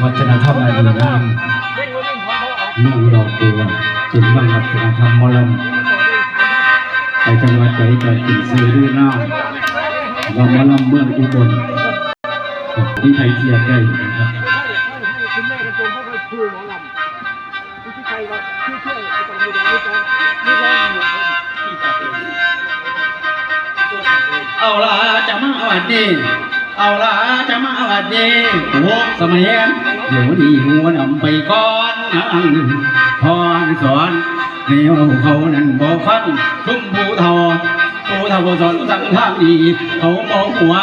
วัฒนธรรมอันดีงามเมืองดอกบัวเป็นเมืองวัฒนธรรมมลำไปจังหวัดใดก็กินซื้อด้วยน้ำว่าหมลำเมืองอุบลที่ไทยเทียได้นะครับคุณแม่กระโปรงเอหมอลำที่ใครก็ชื่อเชื่อตรงนี้เอาละจะมาวัดดี เอาละจะมาวัดดีโอ้สมัยเดี๋ยวนี้หัวนำไปก่อนนะพรสอนเดี๋ยวเขานั้นบอกฟังชุ่มผู้ทอผู้ทอสอนสั่งทางดีเขาบอกหัว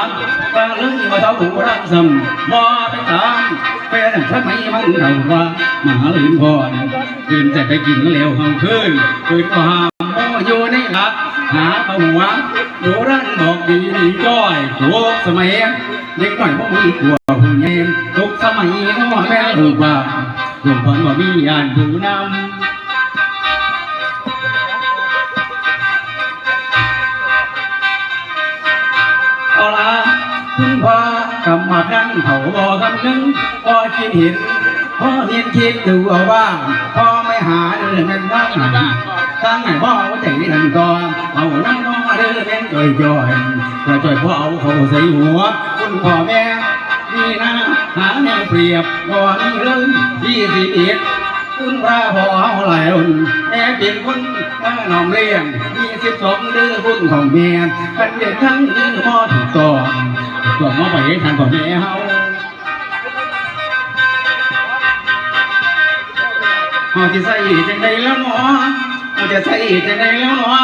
ตาลึงว่าเท่าผู้รักสมบ่าไปตามแฟนทำไมมันเท่าว่ามาลืนพรคืนจะไปกินเหลวเฮาคืนคืนก็หามโมอยู่ในหลักหาเอาหัวดูรันบอกดีดีจ้อยทุกสมัยเด็กหน่อยพวกมีกลัวผู้ใหญ่ทุกสมัยน้อแม่ลูกว่าหลวงพ่อว่ามีญาณผู้นำ คุณพ่อกำมาดันเขาบอกคำนึงพ่อคิดเห็นพ่อเห็นคิดดูเอาบ้างพ่อไม่หาเรื่องนั้นบ้างตั้งไหนพ่อว่าใจนั่นก่อนเอาน้ำน้องเดินเป็นจ่อยจ่อยจ่อยจ่อยพ่อเอาเขาใส่หัว คุณพ่อแม่นี่นะหาแนวเปรียบก่อนเรื่องที่สิบเอ็ดคุณพระพ่อเอาหลายรุ่นแม่เป็นคนมาหนอมเลี้ยงมีสิบสองเดือคุณของแม่กันเด็กทั้งยืนพ่อถูกต้อ งถูกต้องมาไปให้ทันพ่อนแม่เฮาเฮาจะใส่จังใดแล้วหนอเฮาจะใส่จังใดแล้วหนอ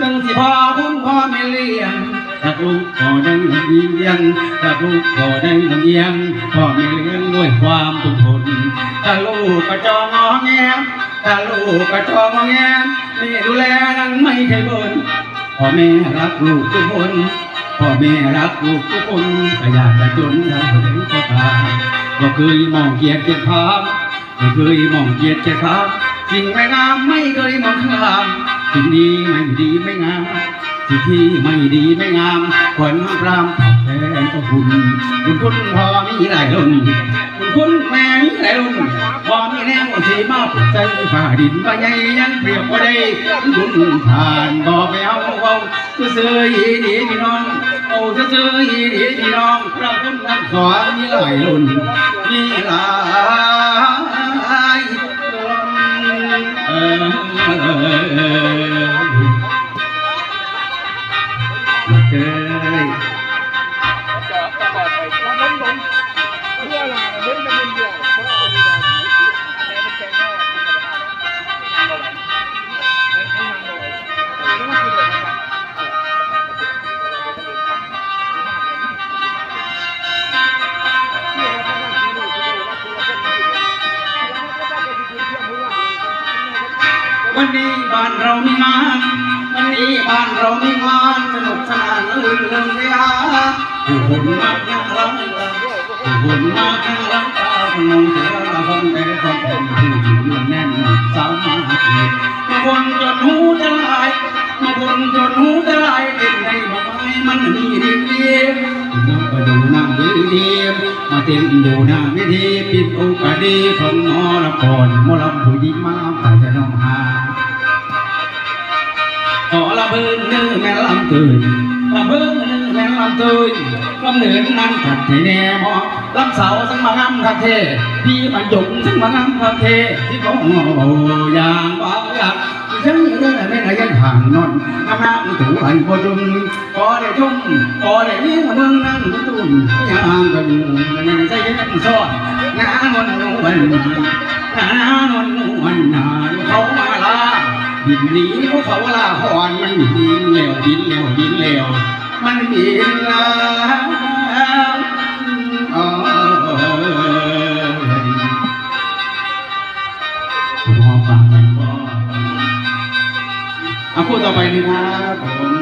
จังสิพ่อคุณพ่อแม่เลี้ยงถ้าลูกพ่อได้ลำเอียงถ้าลูกพ่อได้ลำเอียงพ่อแม่เลี้ยงด้วยความทุกข์ทนถ้าลูกกระจองงอแงถ้าลูกกระจองงอแงแม่ดูแลนั้นไม่เคยบ่นพ่อแม่รักลูกทุกคน พ่อแม่รักลูกทุกคนก็อยากจะจนทางคนก็ตามก็เคยมองเกียร์เกียรติภาพไม่เคยมองเกียร์เกียรติภาพสิ่งไม่งามไม่เคยมองข้ามสิ่งดีไม่ดีไม่งามสิ่งที่ไม่ดีไม่งามขวัญรำตอบแทนก็คุณคุณคุณพ่อมีหลายรุ่นคุณคุณแม่มีหลายรุ่นพ่อมีแนวสีมาปลุกใจฝ่าดินว่าใหญ่ยังเปรียบว่าได้คุณทานบ่ไปเอาเอาซื้อๆอีดีพี่น้อง เอาซื้ออีดีพี่น้องพระคุณท่านสอนมีหลายรุ่นมีหลายรุ่นเออ วันนี้บ้านเรามีงาน วันนี้บ้านเรามีงานสนุกสนานลื่นเริงเลยอะผู้คนมากยังรักผู้คนมากยังรักตาพนมเสือละคนแต่คนแผ่นผู้หญิงแน่นสาวมาทีบางคนจนหูจะลายบางคนจนหูจะลายเต้นในบ่ไม้มันมีดีดีน้องก็ดูน้าดีดีมาเต้นดูหน้าไม่ดีปิดโอกาสดีของหมอละครหมอลำผู้หญิงมาแต่จะน้องหา ละเบิ่งนื้อแม่ลำตื่นละเบิ่งนื้อแม่ลำตื่นลำเหนือนั่งขัดให้แน่มอลำเสาสังมางามคาเทพี่บรรจงสังมางามคาเทที่เขาโอ้ยางบ่อยากฉันเรื่องไม่ไหนยังห่างนอนงามนางถูไอ้บ่จุมขอได้ชมขอได้ยิ้มเมืองนั่งตุ้มยามกันนั่นใจยังซ้อนงานวันวันงานวันวันนานเขามาลาดินนี้พวกเขาลาหอนันดินเหลวดินเหลวดินเหลวมันบินลาเอ๋ผมหอมปากไปพ่อเอาคู่ต่อไปดีครับผม